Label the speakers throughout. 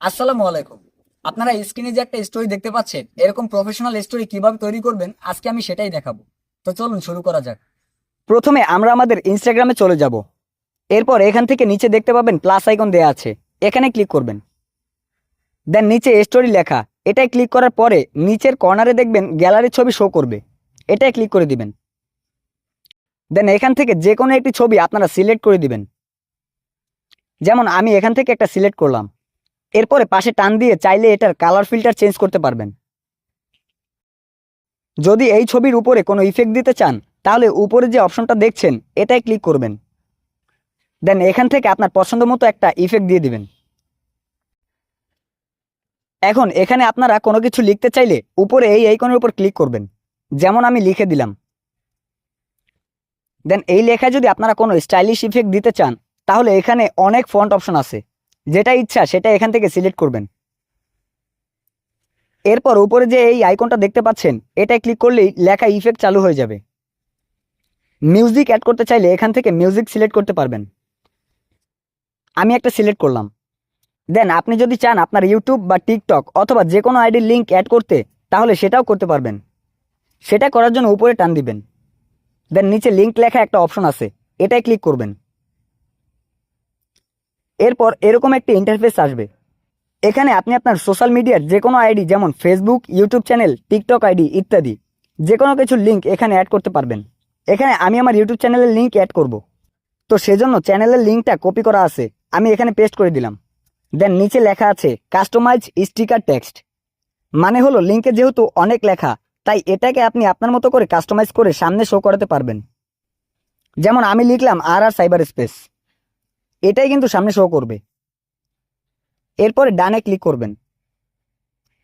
Speaker 1: আসসালামু আলাইকুম। আপনারা স্ক্রিনে যে একটা স্টোরি দেখতে পাচ্ছেন, এরকম প্রফেশনাল স্টোরি কীভাবে তৈরি করবেন, আজকে আমি সেটাই দেখাবো। তো চলুন শুরু করা যাক। প্রথমে আমরা আমাদের ইনস্টাগ্রামে চলে যাব। এরপর এখান থেকে নিচে দেখতে পাবেন প্লাস আইকন দেয়া আছে। এখানে ক্লিক করবেন। দেন নিচে স্টোরি লেখা। এটাই ক্লিক করার পরে নিচের কর্নারে দেখবেন গ্যালারির ছবি শো করবে। এটাই ক্লিক করে দিবেন। দেন এখান থেকে যে কোনো একটি ছবি আপনারা সিলেক্ট করে দিবেন। যেমন আমি এখান থেকে একটা সিলেক্ট করলাম। এরপরে পাশে টান দিয়ে চাইলে এটার কালার ফিল্টার চেঞ্জ করতে পারবেন। যদি এই ছবির উপরে কোনো ইফেক্ট দিতে চান, তাহলে উপরে যে অপশনটা দেখছেন, এটাই ক্লিক করবেন। দেন এখান থেকে আপনার পছন্দ মতো একটা ইফেক্ট দিয়ে দিবেন। এখন এখানে আপনারা কোনো কিছু লিখতে চাইলে উপরে এই আইকনের উপর ক্লিক করবেন। যেমন আমি লিখে দিলাম। দেন এই লেখায় যদি আপনারা কোনো স্টাইলিশ ইফেক্ট দিতে চান, তাহলে এখানে অনেক ফন্ট অপশন আছে। যেটা ইচ্ছা সেটা এখান থেকে সিলেক্ট করবেন। এরপর উপরে যে এই আইকনটা দেখতে পাচ্ছেন এটাই ক্লিক করলেই লেখা ইফেক্ট চালু হয়ে যাবে। মিউজিক অ্যাড করতে চাইলে এখান থেকে মিউজিক সিলেক্ট করতে পারবেন। আমি একটা সিলেক্ট করলাম। দেন আপনি যদি চান আপনার ইউটিউব বা টিকটক অথবা যে কোনো আইডির লিঙ্ক অ্যাড করতে, তাহলে সেটাও করতে পারবেন। সেটা করার জন্য উপরে টান দিবেন। দেন নিচে লিঙ্ক লেখা একটা অপশন আছে এটাই ক্লিক করবেন। এরপর এরকম একটি ইন্টারফেস আসবে। এখানে আপনি আপনার সোশ্যাল মিডিয়ার যে কোনো আইডি যেমন Facebook YouTube channel TikTok ID ইত্যাদি যে কোনো কিছুর লিঙ্ক এখানে অ্যাড করতে পারবেন। এখানে আমি আমার ইউটিউব চ্যানেলের লিঙ্ক অ্যাড করব। তো সেজন্য চ্যানেলের লিঙ্কটা কপি করা আছে, আমি এখানে পেস্ট করে দিলাম। দেন নিচে লেখা আছে কাস্টমাইজ স্টিকার টেক্সট মানে হলো লিঙ্কে যেহেতু অনেক লেখা, তাই এটাকে আপনি আপনার মতো করে কাস্টমাইজ করে সামনে শো করাতে পারবেন। যেমন আমি লিখলাম আর আর সাইবার স্পেস এটাই কিন্তু সামনে শো করবে। এরপরে ডানে ক্লিক করবেন।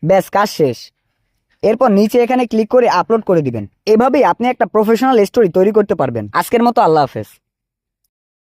Speaker 1: ব্যাস, কাজ শেষ। এরপর নিচে এখানে ক্লিক করে আপলোড করে দিবেন। এভাবেই আপনি একটা প্রফেশনাল স্টোরি তৈরি করতে পারবেন। আজকের মতো আল্লাহ হাফেজ।